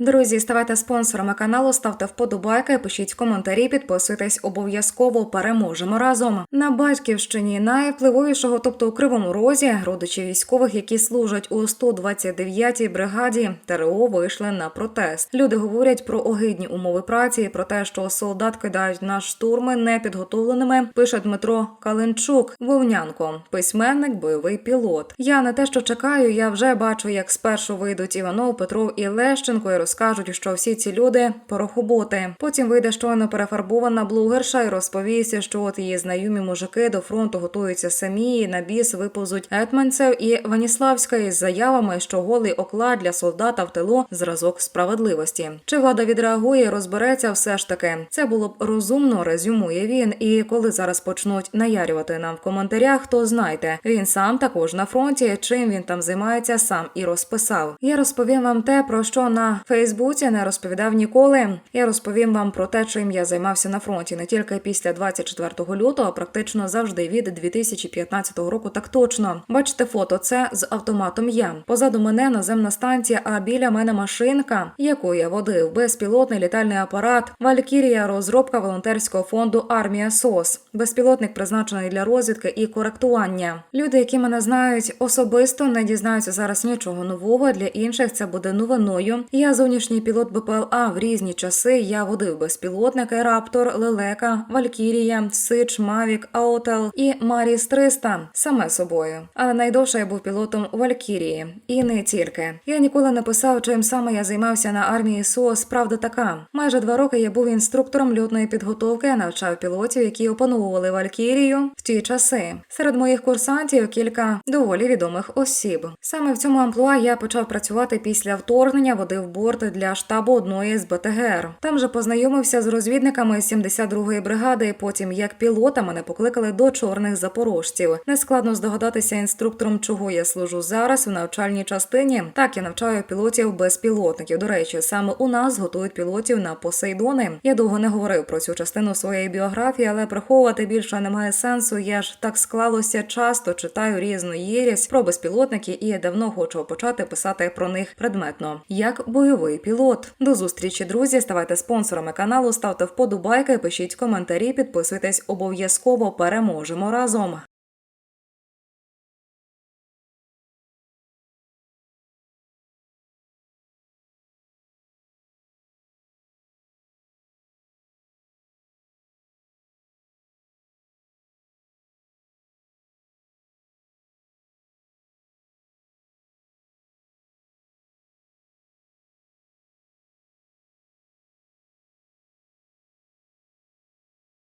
Друзі, ставайте спонсорами каналу, ставте вподобайки, пишіть коментарі, підписуйтесь обов'язково. Переможемо разом на батьківщині найвпливовішого, тобто у кривому розі, родичі військових, які служать у 129-й бригаді ТРО, вийшли на протест. Люди говорять про огидні умови праці, про те, що солдат кидають на штурми непідготовленими. Пише Дмитро Калинчук, вовнянко, письменник, бойовий пілот. Я не те, що чекаю, я вже бачу, як спершу вийдуть Іванов, Петров і Лещенко і розкажуть, що всі ці люди порохоботи. Потім вийде щойно перефарбована блогерша і розповість, що от її знайомі мужики до фронту готуються самі. і На біс виповзуть Етманцев і Ваніславська із заявами, що голий оклад для солдата в тилу зразок справедливості. Чи влада відреагує, розбереться все ж таки. Це було б розумно, резюмує він. І коли зараз почнуть наярювати нам в коментарях, то знайте, він сам також на фронті. Чим він там займається, сам і розписав. Я розповім вам те, про що на Фейсбуці не розповідав ніколи. Я розповім вам про те, чим я займався на фронті не тільки після 24 лютого, а практично завжди від 2015 року. Так точно бачите фото. Це з автоматом. Я позаду мене наземна станція, а біля мене машинка, яку я водив, безпілотний літальний апарат, Валькірія, розробка волонтерського фонду Армія СОС. Безпілотник призначений для розвідки і коректування. Люди, які мене знають особисто, не дізнаються зараз нічого нового. Для інших це буде новиною. Я зовнішній пілот БПЛА в різні часи. Я водив безпілотники Раптор, Лелека, Валькірія, Сич, Мавік, Аутел і Маріс 300 саме собою. Але найдовше я був пілотом Валькірії, і не тільки. Я ніколи не писав, чим саме я займався на армії СОС. Правда така. Майже два роки я був інструктором льотної підготовки, навчав пілотів, які опановували Валькірію в ті часи. Серед моїх курсантів кілька доволі відомих осіб. Саме в цьому амплуа я почав працювати після вторгнення, водив борт для штабу одної з БТГР. Там же познайомився з розвідниками з 72-ї бригади. Потім як пілота мене покликали до чорних запорожців. Нескладно здогадатися інструктором, чого я служу зараз в навчальній частині. Так я навчаю пілотів безпілотників. До речі, саме у нас готують пілотів на посейдони. Я довго не говорив про цю частину своєї біографії, але приховувати більше немає сенсу. Я ж так склалося часто читаю різну єрість про безпілотники і давно хочу почати писати про них предметно, як бойовий пілот. До зустрічі, друзі. Ставайте спонсорами каналу, ставте вподобайки, пишіть коментарі, підписуйтесь обов'язково. Переможемо разом.